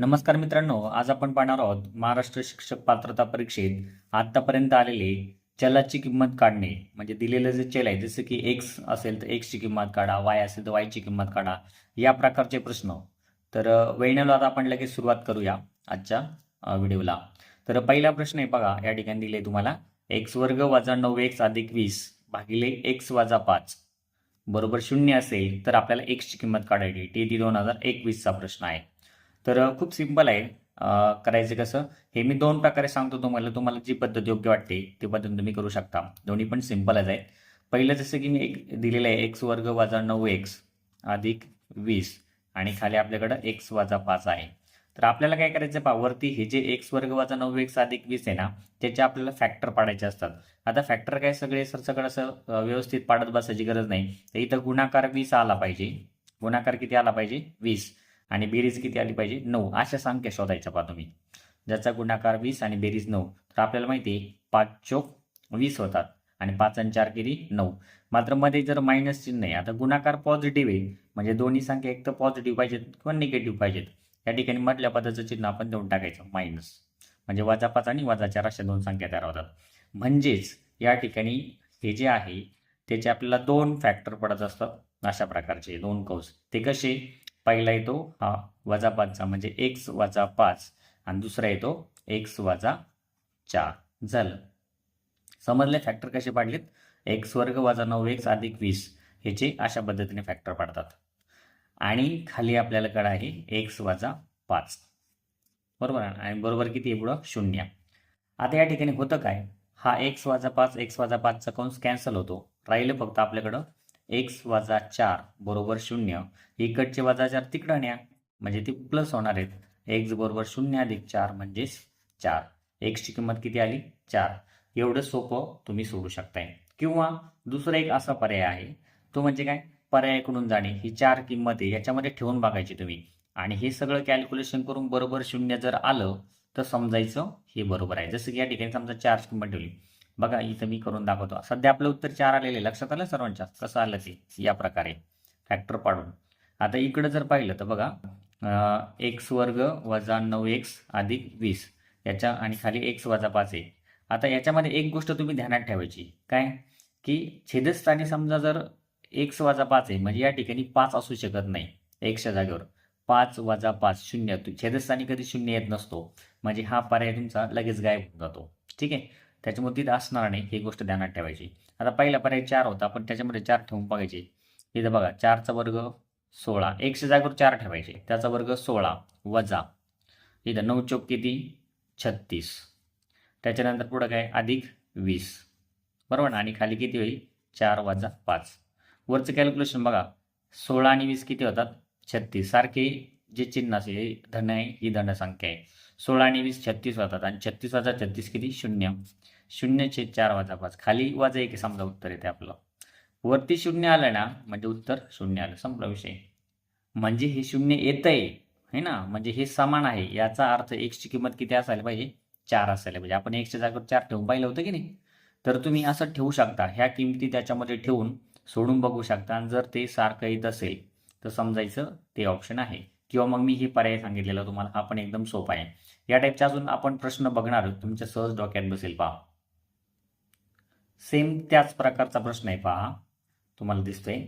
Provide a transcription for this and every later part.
नमस्कार मित्रांनो आज आपण पाहणार आहोत महाराष्ट्र शिक्षक पात्रता परीक्षेत आतापर्यंत आलेले चलाची किंमत काढणे. म्हणजे दिलेलं जे चल आहे जसं की एक्स असेल तर एक्सची किंमत काढा वाय असेल तर वायची किंमत काढा या प्रकारचे प्रश्न. तर वेळेला आता आपण लगेच सुरुवात करूया आजच्या व्हिडिओला. तर पहिला प्रश्न आहे बघा या ठिकाणी दिले तुम्हाला. एक्स वर्ग वजा नऊ एक्स अधिक वीस भागिले एक्स वजा पाच. बरोबर शून्य असेल तर आपल्याला एक्सची किंमत काढायची टी ती दोन हजार एकवीसचा प्रश्न आहे. तर खूप सिंपल आहे. करायचं कसं हे मी दोन प्रकारे सांगतो तुम्हाला तुम्हाला जी पद्धत योग्य वाटते ती पद्धत तुम्ही करू शकता. दोन्ही पण सिंपलच आहेत. पहिलं जसं की मी एक दिलेलं आहे एक्स वर्ग वजा नऊ एक्स अधिक वीस आणि खाली आपल्याकडं एक्स वजा पाच आहे. तर आपल्याला काय करायचं पहा वरती हे जे एक्स वर्ग वजा नऊ एक्स अधिक वीस आहे ना त्याचे आपल्याला फॅक्टर पाडायचे असतात. आता फॅक्टर काय सगळे सर सगळं असं व्यवस्थित पाडत बसायची गरज नाही. तर इथं गुणाकार वीस आला पाहिजे. गुणाकार किती आला पाहिजे? वीस. आणि बेरीज किती आली पाहिजे? नऊ. अशा संख्या शोधायच्या पहा तुम्ही. ज्याचा गुणाकार वीस आणि बेरीज नऊ. तर आपल्याला माहिती आहे पाच चोक वीस होतात आणि पाच आणि चार केली नऊ. मात्रमध्ये जर मायनस चिन्ह आहे आता गुणाकार पॉझिटिव्ह आहे म्हणजे दोन्ही संख्या एक तर पॉझिटिव्ह पाहिजेत किंवा निगेटिव्ह पाहिजेत. या ठिकाणी मधल्या पदाचं चिन्ह आपण देऊन टाकायचं मायनस म्हणजे वजा पाच आणि वजा चार अशा दोन संख्या तयार होतात. म्हणजेच या ठिकाणी हे जे आहे त्याचे आपल्याला दोन फॅक्टर पडत असतात अशा प्रकारचे दोन कौस ते कसे? पहिला येतो हा वजा पाचचा म्हणजे एक्स वजा पाच आणि दुसरा येतो एक्स वजा चार. झालं. समजले? फॅक्टर कसे पाडलेत? एक्स वर्ग वजा नऊ एक्स अधिक वीस ह्याचे अशा पद्धतीने फॅक्टर पाडतात. आणि खाली आपल्याला कडा आहे एक्स वजा पाच. बरोबर? आहे? आणि बरोबर किती एवढं शून्य. आता या ठिकाणी होतं काय? हा एक्स वाजा पाच एक्स वाजा पाचचा कंस कॅन्सल होतो. राहिलं फक्त आपल्याकडं एक्स वजा चार बरोबर शून्य. इकडचे वजा चार तिकडं न्या म्हणजे ती प्लस होणार आहेत. एक्स बरोबर शून्य अधिक चार म्हणजेच चार. एक्सची किंमत किती आली? चार. एवढं सोपं तुम्ही सोडू शकताय. किंवा दुसरा एक असा पर्याय आहे. तो म्हणजे काय? पर्यायाकडून जाणे. ही चार किंमत आहे याच्यामध्ये ठेवून बघायची तुम्ही. आणि हे सगळं कॅल्क्युलेशन करून बरोबर शून्य जर आलं तर समजायचं हे बरोबर आहे. जसं की या ठिकाणी समजा चार किंमत ठेवली. बघा इथं मी करून दाखवतो. सध्या आपलं उत्तर चार आलेले लक्षात आलं सर्वांच्या? कसं आलं ते? या प्रकारे. फॅक्टर पाडून. आता इकडं जर पाहिलं तर बघा एक्स वर्ग वजा नऊ एक्स अधिक वीस. याच्या आणि खाली एक्स वजा पाच आहे आता याच्यामध्ये एक गोष्ट तुम्ही ध्यानात ठेवायची. काय? की छेदस्थानी समजा जर एक्स वजा पाच आहे म्हणजे या ठिकाणी पाच असू शकत नाही. एक्सच्या जागेवर. पाच वजा पाच शून्य. छेदस्थानी कधी शून्य येत नसतो. म्हणजे हा पर्याय तुमचा लगेच गायब होऊन जातो. ठीक आहे? त्याच्यामुळे तिथं असणार नाही ही गोष्ट ध्यानात ठेवायची. आता पहिला पर्याय चार होता पण त्याच्यामध्ये चार ठेवून बघायचे. इथं बघा चारचा वर्ग सोळा. एकशे जागेवर चार ठेवायचे. त्याचा वर्ग सोळा वजा. इथं नऊ चौक किती? छत्तीस. त्याच्यानंतर पुढं काय? अधिक वीस. बरोबर ना? आणि खाली किती होईल? चार वजा पाच. वरचं कॅल्क्युलेशन बघा. सोळा आणि वीस किती होतात? छत्तीस. सारखे जे चिन्ह असेल हे धन आहे ही धन संख्या आहे. सोळा आणि वीस छत्तीस होतात आणि छत्तीस वाजा छत्तीस किती? शून्य. शून्य छेद चार वाजा पाच. खाली वाजा एक समजा उत्तर येते आपलं. वरती शून्य आलं ना म्हणजे उत्तर शून्य आलं. संपला विषय. म्हणजे हे शून्य येत है ना? म्हणजे हे समान आहे. याचा अर्थ एक्सची किंमत किती असायला पाहिजे? चार असायला पाहिजे. आपण एक्सच्या जागेवर चार ठेवून पाहिलं होतं की नाही? तर तुम्ही असं ठेवू शकता. ह्या किमती त्याच्यामध्ये ठेवून सोडून बघू शकता. आणि जर ते सारखं येत असेल तर समजायचं ते ऑप्शन आहे. किंवा मग मी हे पर्याय सांगितलेला तुम्हाला हा पण एकदम सोपा आहे. या टाईपचा अजून आपण प्रश्न बघणार आहोत. तुमच्या सहज डोक्यात बसेल पहा. सेम त्याच प्रकारचा प्रश्न आहे पहा. तुम्हाला दिसतोय.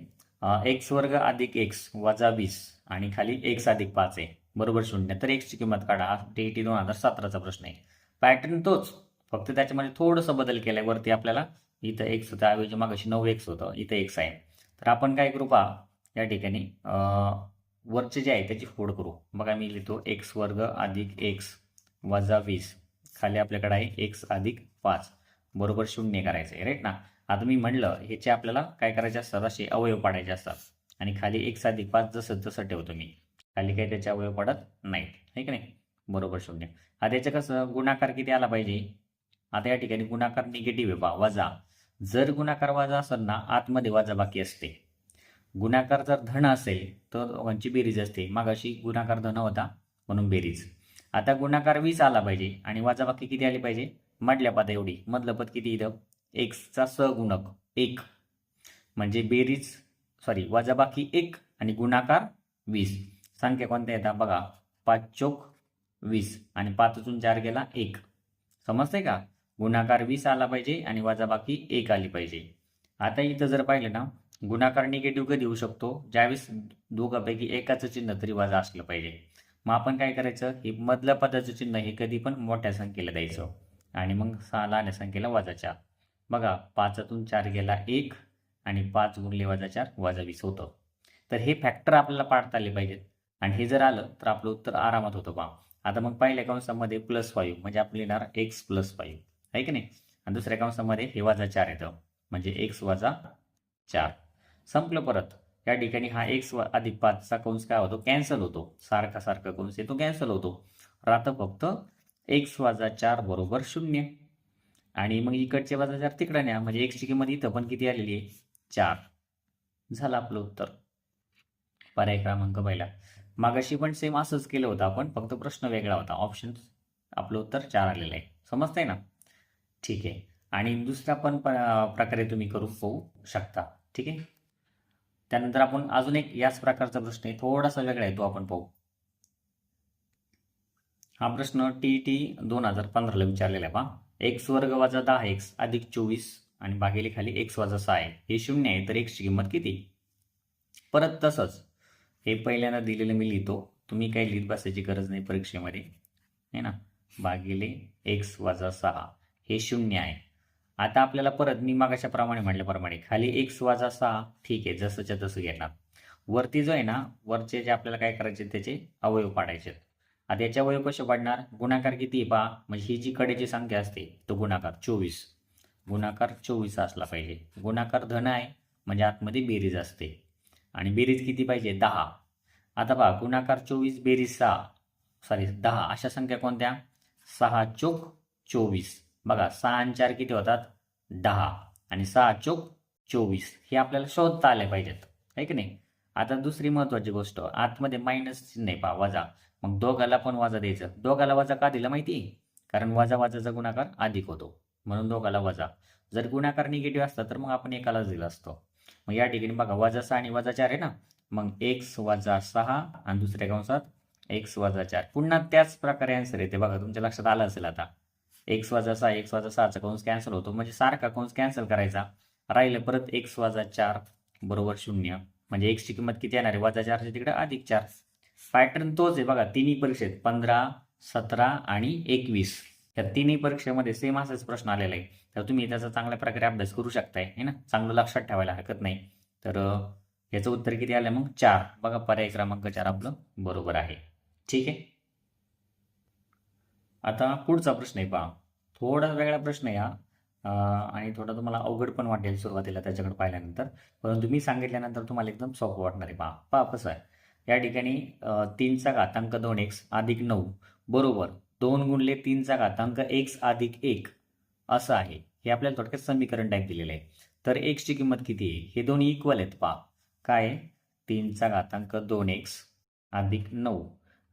एक्स वर्ग अधिक एक्स वजा वीस आणि खाली एक्स अधिक पाच आहे. बरोबर शून्य. तर एक्सची किंमत काढा. डे टी दोन हजार सतराचा प्रश्न आहे. पॅटर्न तोच. फक्त त्याच्यामध्ये थोडंसं बदल केलाय. वरती आपल्याला इथं एक्स होतं. ऐवजी मागाशी नऊ एक्स होतं. इथं एक्स आहे. तर आपण काय करू पहा. या ठिकाणी वरचे जे आहे त्याची फोड करू. बघा मी लिहितो एक्स वर्ग अधिक एक्स वजा वीस. खाली आपल्याकडे आहे एक्स अधिक पाच. बरोबर शून्य करायचं आहे राईट ना? आता मी म्हणलं ह्याचे आपल्याला काय करायचे असतात? असे अवयव पाडायचे असतात. आणि खाली एक्स अधिक पाच जसं जसं ठेवतो मी. खाली काही त्याचे अवयव पडत नाहीत आहे की नाही? बरोबर शून्य. आता याचं कसं गुणाकार किती आला पाहिजे? आता या ठिकाणी गुणाकार निगेटिव्ह आहे बा वजा. जर गुणाकार वजा असेल ना आतमध्ये वजा बाकी असते. गुणाकार जर धन असेल तर दोघांची बेरीज असते. मागाशी गुणाकार धन होता म्हणून बेरीज. आता गुणाकार वीस आला पाहिजे आणि वाजाबाकी किती आली पाहिजे? मधल्या पद एवढी. मधलं पद किती इथं? एक्सचा सगुणक एक. म्हणजे बेरीज सॉरी वजाबाकी एक आणि गुणाकार वीस. संख्या कोणत्या येतात? बघा पाच चोक वीस आणि पाचतून चार गेला एक. समजते का? गुणाकार वीस आला पाहिजे आणि वजाबाकी एक आली पाहिजे. आता इथं जर पाहिलं ना गुणाकार निगेटिव्ह कधी होऊ शकतो? ज्यावेळेस दोघांपैकी एकाचं चिन्ह तरी वजा असलं पाहिजे. मग आपण काय करायचं? हे मधल्या पदाचं चिन्ह हे कधी पण मोठ्या संख्येला द्यायचं. आणि मग सहा लहान संख्येला वजा चार. बघा पाचातून चार गेला एक आणि पाच गुणले वजा चार वजा वीस होतं. तर हे फॅक्टर आपल्याला पाडता आले पाहिजेत. आणि हे जर आलं तर आपलं उत्तर आरामात होतं पहा आता मग पहिल्या कंसामध्ये प्लस फाईव्ह म्हणजे आपलं येणार एक्स प्लस फाईव्ह आहे की नाही? आणि दुसऱ्या कंसामध्ये हे वजा चार येतं. म्हणजे एक्स वजा चार. संपलं परत. या ठिकाणी हा एक्स अधिक पाचचा कंस काय होतो? कॅन्सल होतो. सारखा सारखा कंस आहे तो कॅन्सल होतो. राहतं फक्त एक्स वाजा चार बरोबर शून्य. आणि मग इकडचे वाजा चार तिकडं न्या म्हणजे एक्सची किंमत इथं पण किती आलेली आहे? चार. झालं आपलं उत्तर. पर्याय क्रमांक पहिला. मागाशी पण सेम असंच केलं होतं आपण फक्त प्रश्न वेगळा होता. ऑप्शन आपलं उत्तर चार आलेलं आहे. समजतंय ना? ठीक आहे. आणि दुसरा पण प- प्रकारे तुम्ही करू पाहू शकता. ठीक आहे? त्यानंतर आपण अजून एक याच प्रकारचा प्रश्न आहे. थोडासा वेगळा आहे तो आपण पाहू. हा प्रश्न टी टी दोन हजार पंधराला विचारलेला आहे पहा. एक्स वर्ग वाजा दहा एक्स अधिक चोवीस आणि भागिले खाली एक्स वाजा सहा आहे. हे शून्य आहे तर एक्सची किंमत किती? परत तसंच. हे पहिल्यांदा दिलेलं मी लिहितो. तुम्ही काही लिहित बसायची गरज नाही परीक्षेमध्ये. आहे ना? भागिले एक्स वजा सहा. हे शून्य आहे. आता आपल्याला परत मी मागाशाप्रमाणे म्हटल्याप्रमाणे खाली एक वजा सहा ठीक आहे जसंच्या तसं घेणार. वरती जो आहे ना वरचे जे आपल्याला काय करायचे त्याचे अवयव पाडायचे आहेत. आता याचे अवयव कसे पाडणार? गुणाकार किती आहे पहा? म्हणजे ही जी कडेची संख्या असते तो गुणाकार चोवीस. गुणाकार चोवीस असला पाहिजे. गुणाकार धन आहे म्हणजे आतमध्ये बेरीज असते. आणि बेरीज किती पाहिजे? दहा. आता पहा गुणाकार चोवीस बेरीज सहा. सॉरी दहा. अशा संख्या कोणत्या? सहा चोक चोवीस. बघा सहा आणि चार किती होतात? दहा. आणि सहा चोक चोवीस. हे आपल्याला शोधता आले पाहिजेत. आहे की नाही? आता दुसरी महत्वाची गोष्ट आतमध्ये मायनस चिन्ह पहा वजा. मग दोघाला पण वजा द्यायचं. दोघाला वजा का दिलं माहिती? कारण वजा वजाचा गुणाकार अधिक होतो. म्हणून दोघाला वजा. जर गुणाकार निगेटिव्ह असता तर मग आपण एकालाच दिला असतो. मग या ठिकाणी बघा वजा सहा आणि वजा चार आहे ना? मग एक्स वजा सहा आणि दुसऱ्या कंसात एक्स वजा चार. पुन्हा त्याच प्रकारे आन्सर येते. बघा तुमच्या लक्षात आलं असेल आता. एक्स वजा सहा एक्स वजा सहाचा कंस कॅन्सल होतो. म्हणजे सारखा कंस कॅन्सल करायचा. राहिलं परत एक्स वजा चार बरोबर शून्य. म्हणजे एक्सची किंमत किती येणार आहे? वजा चारच्या तिकडे अधिक चार. पॅटर्न तोच आहे बघा. तिन्ही परीक्षेत पंधरा सतरा आणि एकवीस. या तिन्ही परीक्षेमध्ये सेम असाच प्रश्न आलेला आहे. तर तुम्ही त्याचा चांगल्या प्रकारे अभ्यास करू शकताय. है ना? चांगलं लक्षात ठेवायला हरकत नाही. तर याचं उत्तर किती आलं मग? चार. बघा पर्याय क्रमांक चार आपलं बरोबर आहे. ठीक आहे? आता पुढचा प्रश्न आहे पहा. थोडा वेगळा प्रश्न आहे हा. आणि थोडा तुम्हाला अवघड पण वाटेल सुरुवातीला त्याच्याकडे पाहिल्यानंतर. परंतु मी सांगितल्यानंतर तुम्हाला एकदम सोपं वाटणार आहे पहा. पहा कसं आहे. या ठिकाणी तीनचा घातांक दोन एक्स अधिक नऊ बरोबर दोन गुणले तीनचा घातांक एक्स अधिक एक असं आहे. हे आपल्याला थोडक्यात समीकरण टाईप दिलेलं आहे. तर एक्सची किंमत किती आहे? हे दोन्ही इक्वल आहेत पहा. काय आहे? तीनचा घातांक दोन एक्स अधिक नऊ.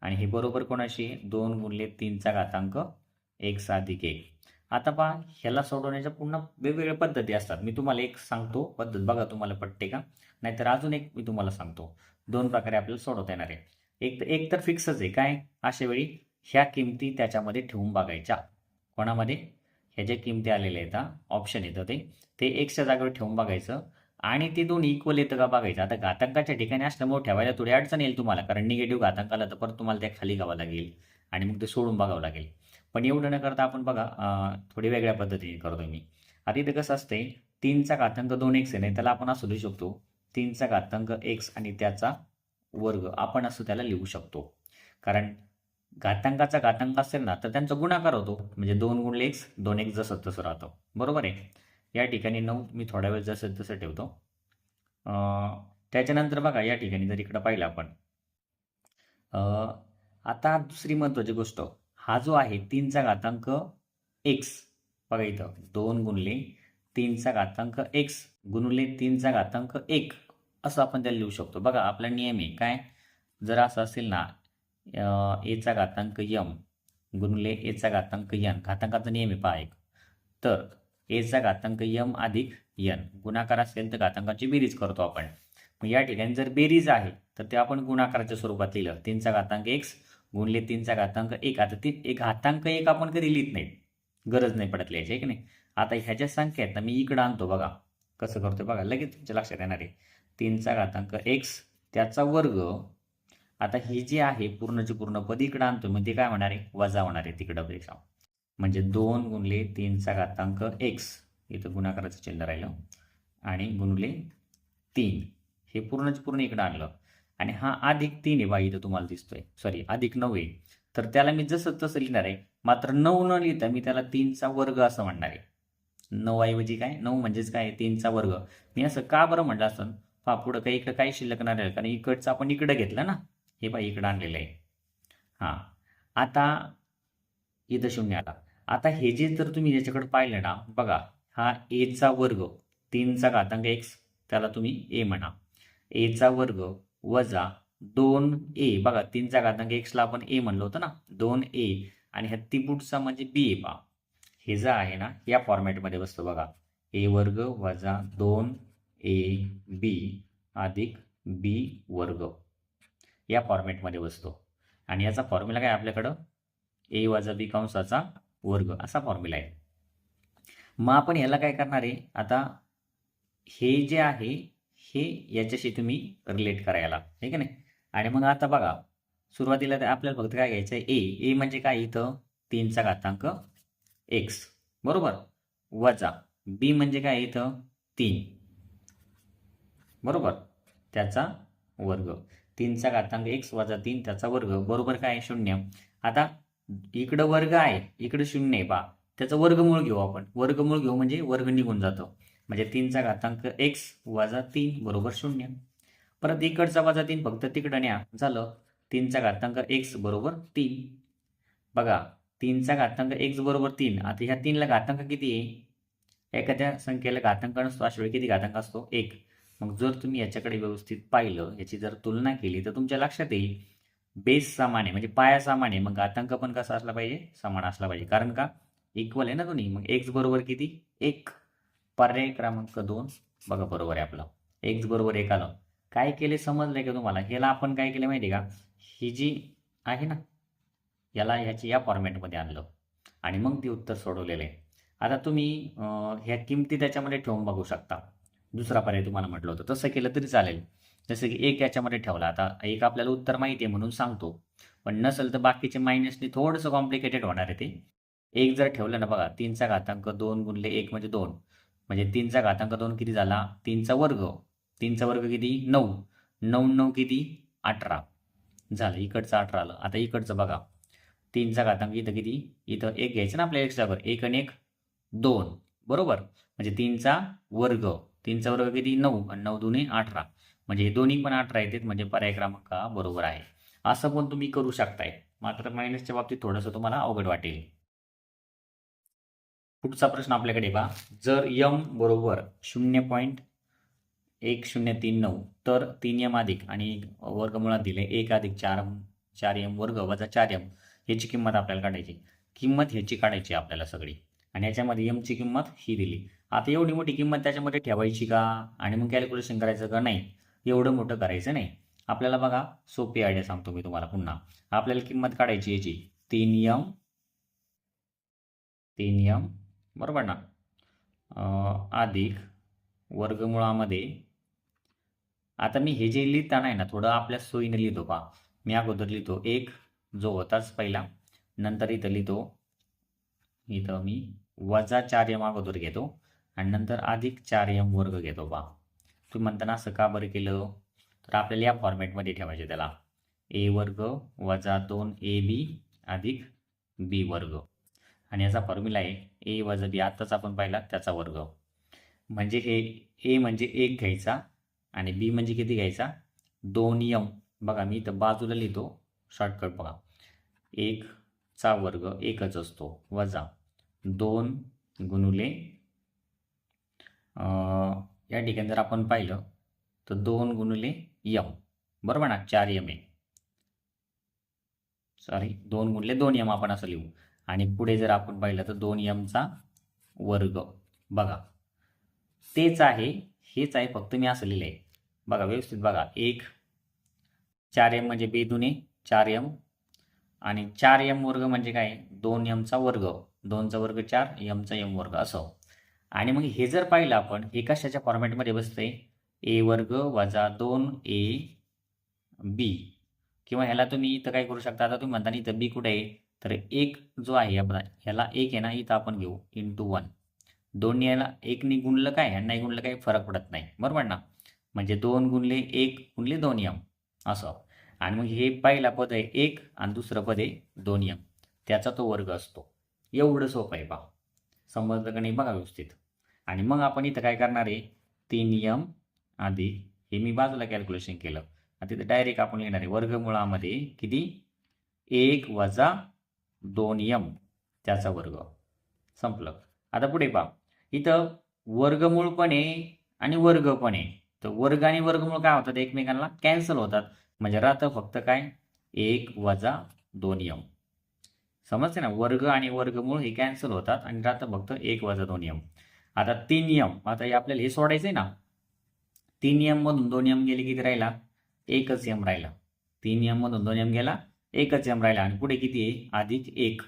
आणि हे बरोबर कोणाशी? दोन गुणले तीनचा घातांक एक साधिक एक. आता पहा ह्याला सोडवण्याच्या पुन्हा वेगवेगळ्या पद्धती असतात. मी तुम्हाला एक सांगतो पद्धत बघा तुम्हाला पटते का? नाहीतर अजून एक मी तुम्हाला सांगतो. दोन प्रकारे आपल्याला सोडवता येणार आहे एक तर एक तर फिक्सच आहे. काय? अशा वेळी ह्या किमती त्याच्यामध्ये ठेवून बघायच्या. कोणामध्ये? ह्या ज्या किमती आलेल्या आहेत ऑप्शन येतं ते. ते एक्सच्या जागेवर ठेवून बघायचं. आणि ते दोन इक्वल येतं का बघायचं. आता घातांकाच्या ठिकाणी असल्यामुळे ठेवायला थोडी अडचण येईल तुम्हाला कारण निगेटिव्ह घातांकाला तर परत तुम्हाला त्या खाली घ्यावं लागेल आणि मग ते सोडून बघावं लागेल. पण एवढं न करता आपण बघा थोडी वेगळ्या पद्धतीने करतो मी. आता इथं कसं असतंय तीनचा घातांक दोन एक्स आहे नाही त्याला आपण असं लिहू शकतो तीनचा घातांक एक्स आणि त्याचा वर्ग आपण असं त्याला लिहू शकतो. कारण घातांकाचा घातांक असेल ना तर त्यांचा गुणाकार होतो. म्हणजे दोन गुणले एक्स दोन एक्स जसं तसं राहतं. बरोबर आहे? या ठिकाणी नऊ मी थोड्या वेळ जसं तसं ठेवतो. त्याच्यानंतर बघा या ठिकाणी जर इकडं पाहिलं आपण. आता दुसरी महत्त्वाची गोष्ट हा जो आहे तीनचा घातांक एक्स बघा इथं दोन गुणले तीनचा घातांक एक्स गुणले तीनचा घातांक एक. असं आपण त्याला लिहू शकतो. बघा आपला नियम आहे काय? जर असं असेल ना एचा घातांक यम गुणले एचा घातांक यन घातांकाचा नियम आहे पहा एक. तर एचा घातांक यम अधिक यन. गुणाकार असेल तर घातांकाची बेरीज करतो आपण. मग या ठिकाणी जर बेरीज आहे तर ते आपण गुणाकाराच्या स्वरूपात लिहिलं. तीनचा घातांक एक्स गुणले तीनचा घातांक एक. आता ती एक घातांक एक आपण कधी लिहित नाहीत गरज नाही पडत लिहायची आहे की नाही? आता ह्या ज्या संख्या आहेत ना मी इकडं आणतो बघा. कसं करतो बघा लगेच तुमच्या लक्षात येणार आहे. तीनचा घातांक एक्स त्याचा वर्ग. आता ही जी आहे पूर्णची पूर्ण पद इकडं आणतो मग ते काय होणार आहे? वजा होणार आहे तिकडं पेक्षा म्हणजे दोन गुणले तीनचा घातांक एक्स इथं गुणाकाराचं चिन्ह राहिलं. आणि गुणले तीन. हे पूर्णच पूर्ण इकडं आणलं. आणि हा अधिक तीन आहे बा इथं तुम्हाला दिसतोय. सॉरी अधिक नऊ आहे. तर त्याला मी जसं तसं लिहिणार आहे मात्र नऊ न लिहिता मी त्याला तीनचा वर्ग असं म्हणणार आहे. नऊ ऐवजी काय? नऊ म्हणजेच काय? तीनचा वर्ग. मी असं का बरं म्हटलं असं? पहा पुढं काही इकडं काही शिल्लक नाही राहिलं. कारण इकडचं आपण इकडं घेतलं ना. हे बा इकडं आणलेलं आहे. हां. आता इथं शून्य आला. आता हे जे जर तुम्ही याच्याकडे पाहिलं ना बघा हा एचा वर्ग तीनचा घातांक एक्स त्याला तुम्ही ए म्हणा. एचा वर्ग वजा दोन ए बघा तीनचा घातांक एक्सला आपण ए म्हणलं होतं ना दोन ए आणि ह्या तिपुटचा म्हणजे बी ए पा हे जे आहे ना या फॉर्मॅटमध्ये बसतो बघा. ए वर्ग वजा दोन ए बी अधिक बी वर्ग. या फॉर्मॅटमध्ये बसतो. आणि याचा फॉर्म्युला काय आपल्याकडं? ए वजा बी कंसाचा वर्ग असा फॉर्म्युला आहे. मग आपण याला काय करणार आहे? आता हे जे आहे हे याच्याशी तुम्ही रिलेट करायला. ठीक आहे नाही? आणि मग आता बघा सुरुवातीला तर आपल्याला फक्त काय घ्यायचं आहे? ए ए म्हणजे काय इथं? तीनचा घातांक एक्स बरोबर? वजा. बी म्हणजे काय इथं? तीन. बरोबर? त्याचा वर्ग. तीनचा घातांक एक्स वजा तीन त्याचा वर्ग. बरोबर काय? आहे? शून्य. आता इकडं वर्ग आहे इकडं शून्य आहे बा त्याचं वर्गमूळ घेऊ आपण. वर्गमूळ घेऊ म्हणजे वर्ग निघून जातो. म्हणजे तीनचा घातांक एक्स वजा तीन बरोबर शून्य. परत इकडचा वजा तीन फक्त तिकडं न्या. झालं. तीनचा घातांक एक्स बरोबर तीन. बघा तीनचा घातांक एक्स बरोबर तीन. आता ह्या तीनला घातांक किती आहे? एखाद्या संख्येला घातांक नसतो अशा वेळी किती घातांक असतो? एक. मग जर तुम्ही याच्याकडे व्यवस्थित पाहिलं याची जर तुलना केली तर तुमच्या लक्षात येईल. बेस समान आहे म्हणजे पाया समान आहे. मग घातांक पण कसा असला पाहिजे? समान असला पाहिजे. कारण का? इक्वल आहे ना दोन्ही? मग एक्स बरोबर किती? एक. पर्याय क्रमांक दोन. बघा बरोबर आहे आपलं. एक्स बरोबर एक आलं. काय केले? समजलंय का तुम्हाला? ह्याला आपण काय केलं माहिती आहे का? ही जी आहे ना याला ह्याची या फॉर्मॅटमध्ये आणलं. आणि मग ते उत्तर सोडवलेलं आहे. आता तुम्ही ह्या किमती त्याच्यामध्ये ठेवून बघू शकता. दुसरा पर्याय तुम्हाला म्हटलं होतं. तसं केलं तरी चालेल. जसं की एक याच्यामध्ये ठेवला. आता एक आपल्याला उत्तर माहिती आहे म्हणून सांगतो. पण नसेल तर बाकीचे मायनसने थोडंसं कॉम्प्लिकेटेड होणार आहे ते. एक जर ठेवलं ना बघा तीनचा घातांक दोन गुणले एक म्हणजे दोन. म्हणजे तीनचा घातांक दोन किती झाला? तीनचा वर्ग. तीनचा वर्ग किती? नऊ. नऊ नऊ किती? अठरा. झालं इकडचं अठरा आलं. आता इकडचं बघा. तीनचा घातांक इथं किती? इथं एक घ्यायचं ना आपल्या एक्स्ट्रा एक आणि एक दोन. बरोबर? म्हणजे तीनचा वर्ग. तीनचा वर्ग किती? नऊ. आणि नऊ दोन्ही अठरा. म्हणजे हे दोन्ही पण अठरा येतात म्हणजे पर्याय क्रमांक हा बरोबर आहे. असं पण तुम्ही करू शकताय. मात्र मायनसच्या बाबतीत थोडंसं तुम्हाला अवघड वाटेल. पुढचा प्रश्न आपल्याकडे बा जर यम बरोबर शून्य पॉईंट एक शून्य तीन नऊ तर तीन यम अधिक आणि वर्गमुळात दिले एक अधिक चार चार यम वर्ग वजा चार यम ह्याची किंमत आपल्याला काढायची. किंमत ह्याची काढायची आपल्याला सगळी. आणि याच्यामध्ये यमची किंमत ही दिली. आता एवढी मोठी किंमत त्याच्यामध्ये ठेवायची का? आणि मग कॅल्क्युलेशन करायचं का? नाही. एवढं मोठं करायचं नाही. आपल्याला बघा सोपी आयडिया सांगतो मी तुम्हाला पुन्हा. आपल्याला किंमत काढायची याची. तीन यम तीन यम बरोबर ना? अधिक वर्गमुळामध्ये आता मी हे जे लिहिताना आहे ना थोडं आपल्या सोयीने लिहितो पा मी अगोदर लिहितो एक जो होताच पहिला. नंतर इथं लिहितो इथं मी वजा चार यम अगोदर घेतो. आणि नंतर अधिक चार यम वर्ग घेतो पा तुम्ही म्हणताना असं का बरं केलं? तर आपल्याला या फॉर्मॅटमध्ये ठेवायचे त्याला. ए वर्ग वजा दोन ए बी अधिक बी वर्ग. आणि याचा फॉर्म्युला आहे ए वजा बी आत्ताच आपण पाहिला त्याचा वर्ग. म्हणजे हे ए म्हणजे एक घ्यायचा आणि बी म्हणजे किती घ्यायचा? दोन यम बघा मी इथं बाजूला लिहितो. शॉर्टकट बघा. एकचा वर्ग एकच असतो. वजा दोन गुणुले या ठिकाणी जर आपण पाहिलं तर दोन गुणिले यम. बरोबर ना? चार यम आहे सॉरी दोन गुणले दोन यम आपण असं लिहू. आणि पुढे जर आपण पाहिलं तर दोन यमचा वर्ग. बघा. तेच आहे हेच आहे फक्त मी असं लिहिलं आहे बघा व्यवस्थित बघा. एक चार एम म्हणजे बे दुने चार एम आणि चार एम वर्ग म्हणजे काय? दोन यमचा वर्ग. दोनचा वर्ग चार यमचा यम वर्ग असं. आणि मग हे जर पाहिलं आपण हे कशाच्या फॉर्मॅटमध्ये बसतंय? ए वर्ग वजा दोन ए बी. किंवा ह्याला तुम्ही इथं काय करू शकता? आता तुम्ही म्हणताना इथं बी कुठे आहे? तर एक जो आहे आपला ह्याला एक आहे ना इथं आपण घेऊ इंटू वन दोन याला एकनी गुणलं काय? ह्यांना गुणलं काही फरक पडत नाही. बरोबर ना? म्हणजे दोन गुणले एक गुणले दोन यम असं. आणि मग हे पहिला पद आहे एक आणि दुसरं पद आहे दोन यम त्याचा तो वर्ग असतो. एवढं सोपं आहे पहा. समजलं बघा व्यवस्थित. आणि मग आपण इथं काय करणार आहे? तीन यम आधी हे मी बाजूला कॅल्क्युलेशन केलं. आता तिथं डायरेक्ट आपण लिहिणार आहे वर्गमुळामध्ये किती? एक वजा दोन यम त्याचा वर्ग. संपलं. आता पुढे पहा. इथं वर्गमूळ पण आहे आणि वर्ग पण आहे. तर वर्ग आणि वर्गमूळ काय होतात? एकमेकांना कॅन्सल होतात. म्हणजे राहतं फक्त काय? एक वजा दोन यम समजते ना वर्ग आणि वर्गमूळ हे कॅन्सल होतात आणि राहतं फक्त एक वजा दोन यम. आता तीन नियम आता हे आपल्याला हे सोडायचं आहे ना. तीन नियममधून मधून दोन यम गेले किती राहिला? एकच यम राहिला. तीन यम मधून दोन यम गेला एकच यम राहिला आणि पुढे किती आहे? अधिक एक.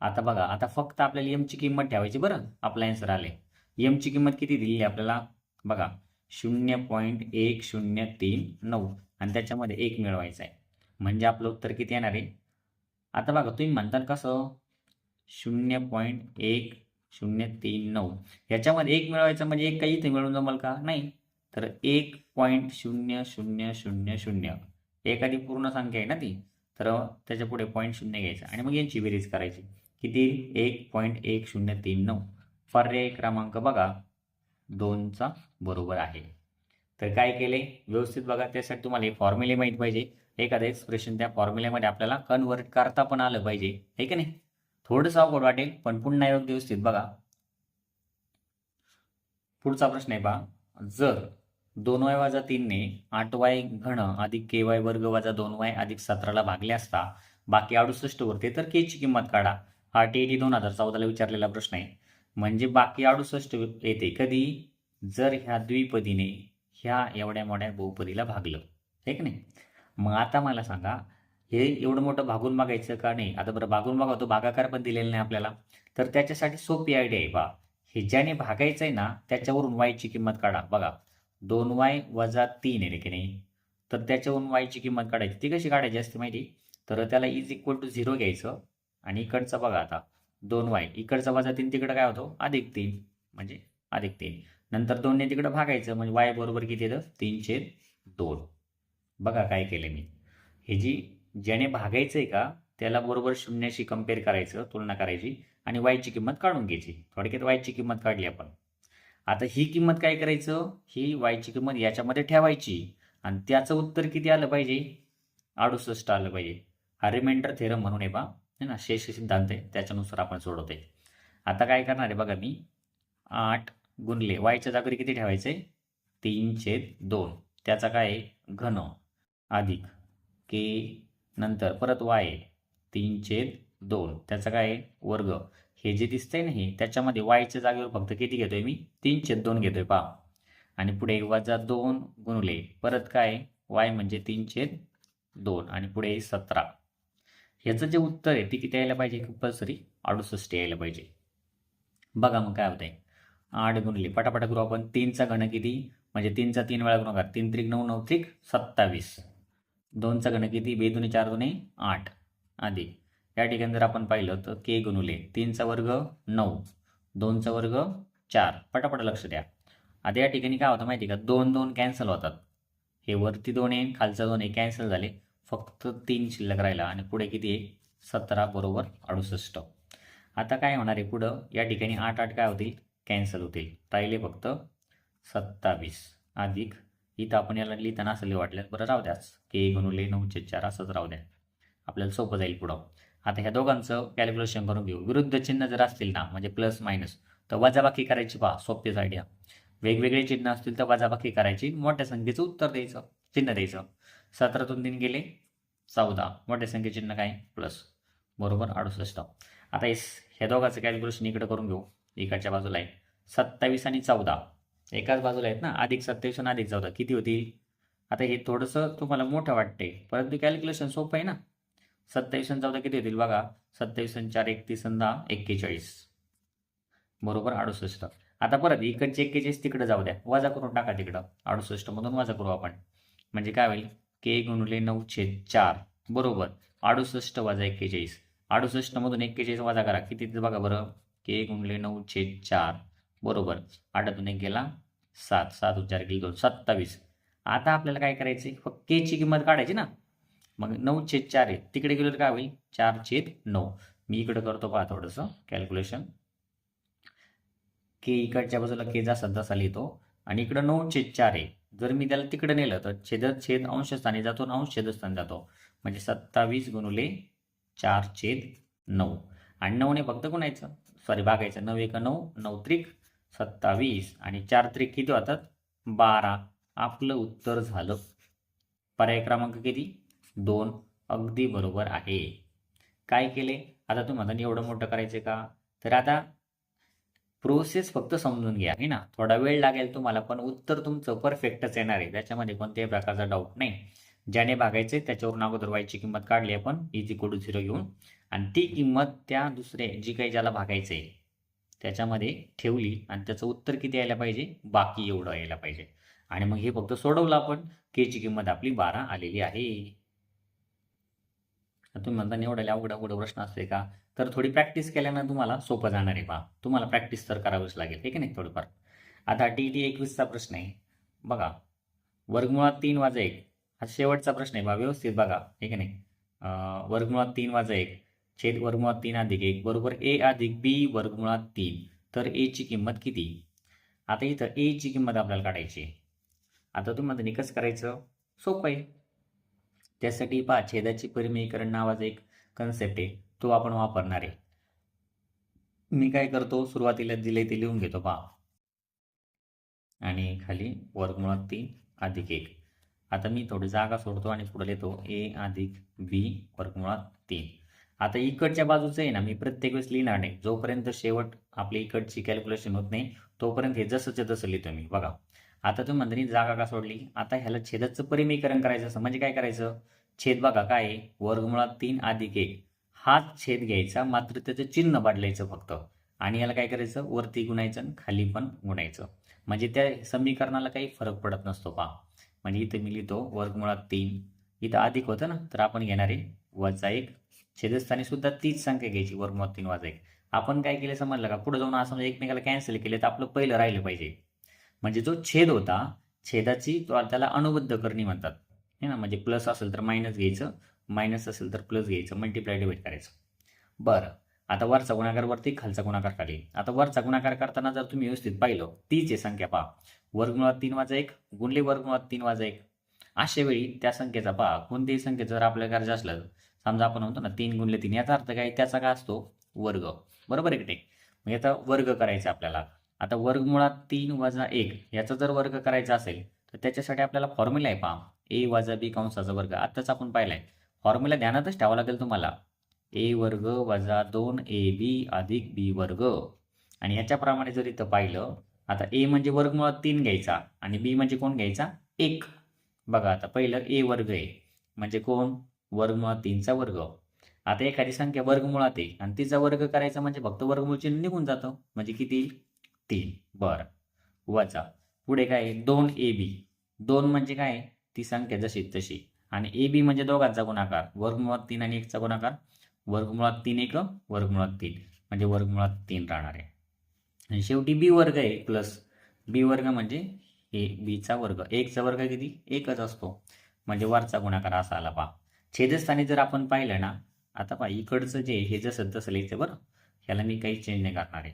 आता बघा आता फक्त आपल्याला यमची किंमत ठेवायची बरं आपला आन्सर आले यमची किंमत किती दिली आहे आपल्याला? बघा शून्य पॉईंट एक शून्य तीन नऊ. आणि त्याच्यामध्ये एक मिळवायचा आहे. म्हणजे आपलं उत्तर किती येणार आहे? आता बघा तुम्ही म्हणतात कसं? शून्य पॉईंट एक शून्य तीन नऊ. ह्याच्यामध्ये एक मिळवायचं म्हणजे एक काही इथे मिळून जमल का? नाही. तर एक पॉईंट शून्य शून्य शून्य शून्य. एखादी पूर्ण संख्या आहे ना ती? तर त्याच्या पुढे पॉईंट शून्य घ्यायचं. आणि मग यांची बेरीज करायची. किती? एक पॉईंट एक शून्य तीन नऊ. पर्याय क्रमांक बघा दोनचा बरोबर आहे. तर काय केले? व्यवस्थित बघा. त्यासाठी तुम्हाला हे फॉर्म्युले माहीत पाहिजे. एखादं एक्सप्रेशन त्या फॉर्म्युल्यामध्ये आपल्याला कन्वर्ट करता पण आलं पाहिजे. आहे की नाही? थोडंसं अवघड वाटेल पण पुन्हा योग व्यवस्थित बघा. पुढचा प्रश्न आहे पहा जर दोन वाय वाजा तीनने आठ वाय घण अधिक के वाय वर्ग वाजा दोन वाय अधिक सतराला भागले असता बाकी अडुसष्ट उरते तर के ची किंमत काढा. हा टी टी दोन हजार चौदाला विचारलेला प्रश्न आहे. म्हणजे बाकी अडुसष्ट येते कधी? जर ह्या द्विपदीने ह्या एवढ्या मोठ्या बहुपदीला भागलं. ठीक नाही? मग आता मला सांगा हे एवढं मोठं भागून मागायचं का नाही? आता बरं भागून मागा तो भागाकार पण दिलेला नाही आपल्याला. तर त्याच्यासाठी सोपी आयडिया आहे बा. हे ज्याने भागायचं आहे ना त्याच्यावरून वायची किंमत काढा. बघा दोन वाय वजा तीन आहे की नाही? तर त्याच्यावरून वायची किंमत काढायची. ती कशी काढायची असते माहिती? तर त्याला इज इक्वल टू झिरो घ्यायचं आणि इकडचं बघा आता. दोन वाय इकडचा वजा तीन तिकडं काय होतो? अधिक तीन. म्हणजे अधिक तीन. नंतर दोनने तिकडं भागायचं. म्हणजे वाय बरोबर किती येतं? तीनशे दोन. बघा काय केलं मी. हे जी ज्याने भागायचं आहे का त्याला बरोबर शून्याशी कंपेअर करायचं तुलना करायची आणि वायची किंमत काढून घ्यायची. थोडक्यात वायची किंमत काढली आपण. आता ही किंमत काय करायचं? ही वायची किंमत याच्यामध्ये ठेवायची आणि त्याचं उत्तर किती आलं पाहिजे? अडुसष्ट आलं पाहिजे. हा रिमाइंडर थेरम म्हणून आहे बा. है ना? शेष सिद्धांत आहे. त्याच्यानुसार आपण सोडवते आता काय करणार आहे बघा मी? आठ गुणले. वायच्या जागेवर किती ठेवायचं आहे तीन छेद दोन. त्याचा काय आहे? घन. अधिक. के नंतर परत वाय तीन छेद दोन. त्याचा काय आहे? वर्ग. हे जे दिसतंय ना हे त्याच्यामध्ये वायच्या जागेवर फक्त किती घेतोय मी? तीन छेद दोन घेतोय. पहा. आणि पुढे वजा दोन गुणले. परत काय वाय म्हणजे तीन छेद दोन. आणि पुढे सतरा. ह्याचं जे उत्तर आहे ते किती यायला पाहिजे? कंपल्सरी अडुसष्ट यायला पाहिजे. बघा मग काय होतंय. आठ गुणले. पटापटा करू आपण. तीनचा घन किती? म्हणजे तीनचा तीन वेळा गुणाकार. तीन त्रिक नऊ नऊ त्रिक सत्तावीस. दोनचा घन किती? बे दुने चार दुने आठ. आधी. या ठिकाणी जर आपण पाहिलं तर के गुणुले तीनचा वर्ग नऊ. दोनचा वर्ग चार. पटापट लक्ष द्या. आता या ठिकाणी काय होतं माहिती का? दोन दोन कॅन्सल होतात. हे वरती दोन आहे खालचा दोन आहे कॅन्सल झाले. फक्त तीन शिल्लक राहिला आणि पुढे किती आहे? सतरा बरोबर अडुसष्ट. आता काय होणार आहे पुढं? या ठिकाणी आठ आठ काय होतील? कॅन्सल होतील. राहिले फक्त सत्तावीस. अधिक इथं आपण याला लिहिताना असं लिहि बरं राहू द्याच. के गुणुले नऊचे चार असंच राहू द्या. आपल्याला सोपं जाईल पुढं. आता ह्या दोघांचं कॅल्क्युलेशन करून घेऊ. विरुद्ध चिन्ह जर असतील ना म्हणजे प्लस मायनस तर वजाबाकी करायची पहा. सोपीच आयडिया वेगवेगळे चिन्ह असतील तर वजाबाकी करायची. मोठ्या संख्येचं उत्तर द्यायचं. चिन्ह द्यायचं. सतरातून तीन गेले. चौदा. मोठ्या संख्ये चिन्ह काय? प्लस बरोबर अडुसष्ट. आता इस ह्या दोघांचं कॅल्क्युलेशन इकडे करून घेऊ. इकडच्या बाजूला आहे. सत्तावीस आणि चौदा. एकाच बाजूला आहेत ना अधिक सत्तावीस आणि अधिक चौदा. किती होतील? आता हे थोडंसं तुम्हाला मोठं वाटते परंतु कॅल्क्युलेशन सोपं आहे ना. सत्तावीस आणि चौदा किती होतील बघा? सत्तावीस आणि चार एकतीस आणि दहा एक्केचाळीस. बरोबर अडुसष्ट. आता परत इकडचे एक्केचाळीस तिकडे जाऊ द्या. वजा करून टाका तिकडं. अडुसष्ट मधून वजा करू आपण. म्हणजे काय होईल? के गुणले नऊ छेद चार. बरोबर. अडुसष्ट वजा एक्केचाळीस. अडुसष्ट मधून एक्केचाळीस वजा करा. किती बघा बरं? के गुणले नऊ छेद चार. बरोबर. आठातून एक गेला सात सात उच्चार केले दोन सत्तावीस. आता आपल्याला काय करायचं आहे फक्त के ची किंमत काढायची ना? मग नऊ छेद चार आहे. तिकडे गेलो तर काय होईल? चार छेद नऊ. मी इकडे करतो पहा थोडंसं. कॅल्क्युलेशन के इकडच्या बाजूला के जसा लिहितो. आणि इकडं नऊ छेद चार आहे. जर मी त्याला तिकडे नेलं तर छेद छेद अंशस्थानी जातो आणि अंश छेदस्थानी जातो. म्हणजे सत्तावीस गुणुले चार छेद नऊ. आणि नऊने फक्त गुणायचं. सॉरी भागायचं. नऊ एक नऊ नऊ त्रिक सत्तावीस आणि चार त्रिक किती होतात? बारा. आपलं उत्तर झालं. पर्याय क्रमांक किती? दोन. अगदी बरोबर आहे. काय केले? आता तुम्ही म्हणता एवढं मोठं करायचं का? तर आता प्रोसेस फक्त समजून घ्या आहे ना? थोडा वेळ लागेल तुम्हाला पण उत्तर तुमचं परफेक्टच येणार आहे. त्याच्यामध्ये कोणत्याही प्रकारचा डाऊट नाही. ज्याने भागायचे त्याच्यावरून अगोदर वायची किंमत काढली आपण. इज इक्वल टू झिरो घेऊन. आणि ती किंमत त्या दुसरे जी काही ज्याला भागायचे त्याच्यामध्ये ठेवली आणि त्याचं उत्तर किती यायला पाहिजे? बाकी एवढं यायला पाहिजे. आणि मग हे फक्त सोडवलं आपण. के ची किंमत आपली बारा आलेली आहे. तुम्ही म्हणता निवडायला अवघड अवघड प्रश्न असते का? तर थोडी प्रॅक्टिस केल्यानं तुम्हाला सोपं जाणार आहे पहा तुम्हाला प्रॅक्टिस तर करावीच लागेल. हे की नाही थोडंफार? आता टी टी एकवीसचा प्रश्न आहे. बघा. वर्गमुळात तीन वाजा एक. हा शेवटचा प्रश्न आहे बा. व्यवस्थित बघा. हे की नाही वर्गमुळात तीन वाजा एक. छेद वर्गमुळात तीन अधिक एक बरोबर ए अधिक बी वर्गमुळात तीन. तर ए ची किंमत किती? आता इथं ए ची किंमत आपल्याला काढायची आहे. आता तुम्ही म्हणता कसं करायचं? सोपं आहे. त्यासाठी पहा छेदाची परिमीकरण नावाचा एक कन्सेप्ट आहे. तो आपण वापरणार आहे. मी काय करतो? सुरुवातीला दिले ते लिहून घेतो पहा. आणि खाली वर्गमुळात तीन अधिक एक. आता मी थोडी जागा सोडतो आणि पुढे लिहितो ए अधिक बी वर्गमुळात तीन. आता इकडच्या बाजूचं आहे ना मी प्रत्येक वेळेस लिहिणार नाही. जोपर्यंत शेवट आपली इकडची कॅल्क्युलेशन होत नाही तोपर्यंत हे जसंच्या तसं लिहितो मी. बघा. आता तुम्ही म्हणता जागा का सोडली? आता ह्याला छेदाचं परिमीकरण करायचं असं म्हणजे काय करायचं? छेद बघा काय आहे? वर्गमुळात तीन अधिक एक. हाच छेद घ्यायचा मात्र त्याचं चिन्ह बदलायचं फक्त. आणि याला काय करायचं? वरती गुणायचं आणि खाली पण गुणायचं. म्हणजे त्या समीकरणाला काही फरक पडत नसतो पहा. म्हणजे इथं मी लिहितो वर्गमुळात तीन. इथं अधिक होतं ना तर आपण घेणार आहे वजा एक. छेदस्थानी सुद्धा तीच संख्या घ्यायची वर्गमुळात तीन वाजा एक आपण काय केलं समजलं का पुढे जाऊन असं म्हणजे एकमेकाला कॅन्सल केले तर आपलं पहिलं राहिलं पाहिजे. म्हणजे जो छेद होता छेदाची तो त्याला अनुबद्ध करणी म्हणतात. हे ना म्हणजे प्लस असेल तर मायनस घ्यायचं मायनस असेल तर प्लस घ्यायचं मल्टिप्लाय डिवाइड करायचं. बरं आता वरचा गुणाकार वरती खालचा गुणाकार खाली. आता वरचा गुणाकार करताना जर तुम्ही व्यवस्थित पाहिलं तीच आहे संख्या पहा. वर्गमुळात तीन वाजा एक गुणले वर्गमुळात तीन वाजा एक अशा वेळी त्या संख्येचा पहा कोणत्याही संख्येचं जर आपल्या गरज असलं समजा आपण म्हणतो ना तीन गुणले तीन याचा अर्थ काय? त्याचा काय असतो? वर्ग. बरोबर आहे की नाही? मग याचा वर्ग करायचा आपल्याला. आता वर्गमुळात तीन वजा एक याचा जर वर्ग करायचा असेल तर त्याच्यासाठी आपल्याला फॉर्म्युला आहे पहा. ए वजा बी कंसाचा वर्ग. आत्ताच आपण पाहिलाय. फॉर्म्युला ध्यानातच ठेवावा लागेल तुम्हाला. ए वर्ग वजा दोन ए बी अधिक बी वर्ग. आणि ह्याच्याप्रमाणे जर इथं पाहिलं आता ए म्हणजे वर्गमुळात तीन घ्यायचा आणि बी म्हणजे कोण घ्यायचा? एक. बघा आता पहिलं ए वर्ग आहे. म्हणजे कोण? वर्गमुळात तीनचा वर्ग. आता एखादी संख्या वर्गमुळात आहे आणि तिचा वर्ग करायचा म्हणजे फक्त वर्गमूळ चिन्ह निघून जातं. म्हणजे किती? तीन. बरं. वजा. पुढे काय? आहे? दोन ए बी. दोन म्हणजे काय? ती संख्या जशी तशी. आणि ए बी म्हणजे दोघांचा गुणाकार. वर्गमुळात तीन आणि एकचा गुणाकार. वर्गमुळात तीन एक वर्गमुळात तीन. म्हणजे वर्गमुळात तीन राहणार आहे. आणि शेवटी बी वर्ग आहे प्लस बी वर्ग म्हणजे ए बीचा वर्ग. एकचा वर्ग किती? एकच असतो. म्हणजे वरचा गुणाकार असा आला पहा. छेदस्थानी जर आपण पाहिलं ना आता पहा इकडचं जे हे जसं तसं लिहायचं बरं ह्याला मी काही चेंज नाही करणार आहे.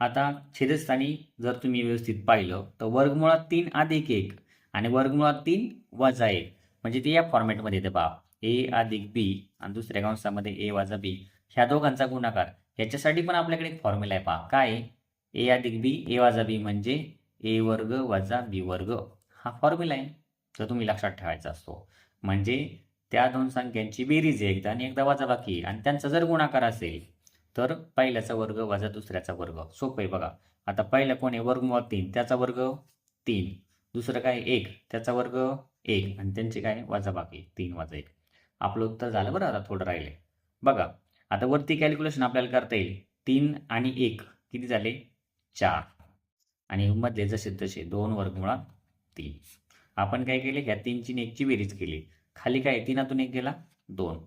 आता छेदस्थानी जर तुम्ही व्यवस्थित पाहिलं तर वर्गमुळात तीन अधिक एक आणि वर्गमुळात तीन वजा एक. म्हणजे ते या फॉर्मॅटमध्ये येते पहा. ए अधिक बी आणि दुसऱ्या कंसामध्ये ए वजा बी. ह्या दोघांचा गुणाकार. ह्याच्यासाठी पण आपल्याकडे एक फॉर्म्युला आहे पहा. काय? ए अधिक बी ए वजा बी म्हणजे ए वर्ग वजा बी वर्ग. हा फॉर्म्युला आहे. तर तुम्ही लक्षात ठेवायचा असतो. म्हणजे त्या दोन संख्यांची बेरीज आहे. एकदा आणि एकदा वजाबाकी आणि त्यांचा जर गुणाकार असेल तर पहिल्याचा वर्ग वजा दुसऱ्याचा वर्ग. सोपं आहे बघा. आता पहिला कोण आहे? वर्गमुळात तीन. त्याचा वर्ग तीन. दुसरं काय? एक. त्याचा वर्ग एक. आणि त्यांचे काय? वजाबाकी तीन वजा एक. आपलं उत्तर झालं बरं आता थोडं राहिले. बघा. आता वरती कॅल्क्युलेशन आपल्याला करता येईल. तीन आणि एक. किती झाले? चार. आणि मधले जसे तसे दोन वर्गमुळात तीन. आपण काय केले? ह्या तीनची आणि एकची बेरीज केली. खाली काय तीनातून एक गेला? दोन.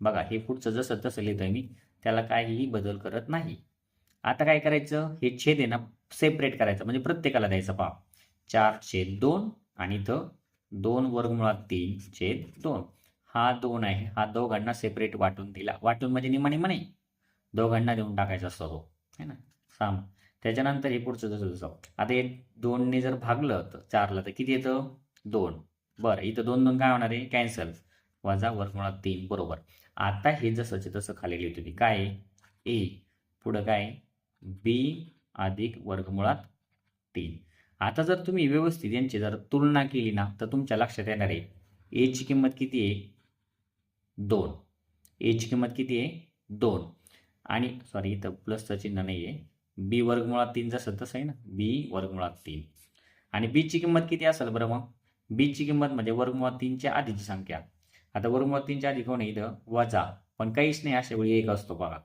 बघा हे पुढचं जसं तसं लिहितोय मी त्याला काहीही बदल करत नाही. आता काय करायचं? हे छेद आहे ना सेपरेट करायचं. म्हणजे प्रत्येकाला द्यायचं पहा. चार छेद दोन आणि इथं दोन वर्गमुळात तीन छेद दोन. हा दोन आहे. हा दोघांना सेपरेट वाटून दिला. वाटून म्हणजे निमा म्हणे. दोघांना देऊन टाकायचा असतो हो. तो है ना? साम. त्याच्यानंतर हे पुढचं जसं जसं. आता हे दोनने जर भागलं तर चारला तर किती येतं? दोन. बरं इथं दोन दोन काय होणार आहे? कॅन्सल वजा वर्गमुळात तीन बरोबर. आता हे जसंचे तसं खाली लिहितो मी. काय ए पुढं काय बी अधिक वर्गमुळात तीन. आता जर तुम्ही व्यवस्थित यांची जर तुलना केली ना तर तुमच्या लक्षात येणार आहे. एची किंमत किती आहे? दोन. एची किंमत किती आहे? दोन. आणि सॉरी इथं प्लसचं चिन्ह नाही आहे बी वर्गमुळात तीन जसं तसं आहे ना? बी वर्गमुळात तीन. आणि बीची किंमत किती असेल बरं मग? बीची किंमत म्हणजे वर्गमुळात तीनच्या आधीची संख्या. आता वर्गमुळात तीनच्या आधी कोण आहे इथं? वजा. पण काहीच नाही अशा वेळी एक असतो बघा.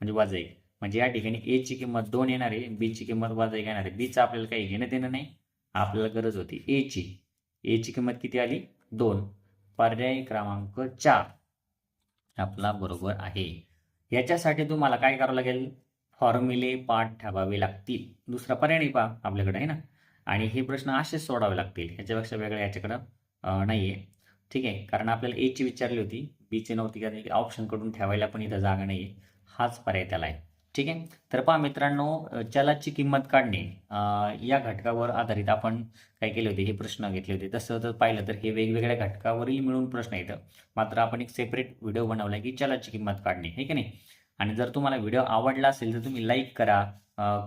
म्हणजे वजा एक. म्हणजे या ठिकाणी एची किंमत दोन येणार आहे बीची किंमत वजा एक येणार आहे. बीचं आपल्याला काही घेणं देणं नाही. आपल्याला गरज होती एची एची किंमत किती आली? दोन. पर्याय क्रमांक चार. आपला बरोबर आहे. याच्यासाठी तुम्हाला काय करावं लागेल? फॉर्म्युले पाठ ठेवावे लागतील. दुसरा पर्याय नाही पहा आपल्याकडे आहे ना? आणि हे प्रश्न असेच सोडावे लागतील. ह्याच्यापेक्षा वेगळं याच्याकडं नाही आहे ठीक आहे. कारण आपल्याला एची विचारली होती बीची नव्हती. कारण ऑप्शनकडून ठेवायला पण इथं जागा नाही आहे हाच पर्याय त्याला आहे. ठीक आहे? तर पहा मित्रांनो चलाची किंमत काढणे या घटकावर आधारित आपण काय केले होते? हे प्रश्न घेतले होते. तसं जर पाहिलं तर हे वेगवेगळ्या घटकावरही मिळून प्रश्न येतं मात्र आपण एक सेपरेट व्हिडिओ बनवला की चलाची किंमत काढणे. हे की नाही? आणि जर तुम्हाला व्हिडिओ आवडला असेल तर तुम्ही लाईक करा.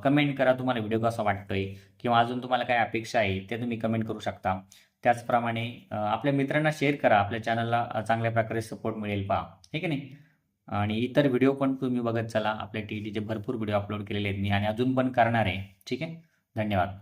कमेंट करा तुम्हाला व्हिडिओ कसा वाटतोय किंवा अजून तुम्हाला काय अपेक्षा आहे ते तुम्ही कमेंट करू शकता. त्याचप्रमाणे आपल्या मित्रांना शेअर करा. आपल्या चॅनलला चांगल्या प्रकारे सपोर्ट मिळेल पहा. ठीक आहे नाही? आणि इतर व्हिडिओ पण तुम्ही बघत चला. आपल्या टी व्हीचे भरपूर व्हिडिओ अपलोड केलेले आहेत मी आणि अजून पण करणार आहे. ठीक आहे? धन्यवाद.